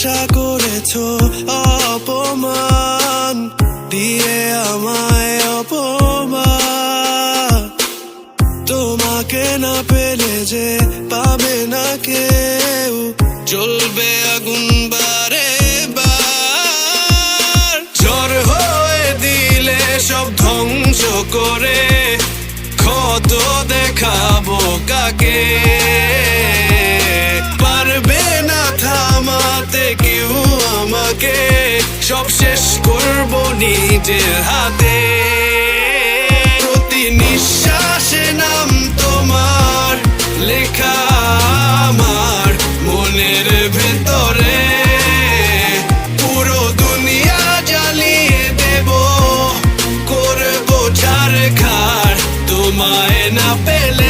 ভালোবাসা করেছ অপমান, দিয়ে আমায় অপমান। তোমাকে না পেলে যে পাবে না কেউ, জ্বলবে আগুন বারে বার। ঝড় হয়ে দিলে সব ধ্বংস করে, ক্ষত দেখাবো কাকে? তোমাকে সব শেষ করব নিজের হাতে। প্রতি নিঃশ্বাসে নাম তোমার, লেখা আমার মনের ভেতরে। পুরো করব তোমায় না পেলে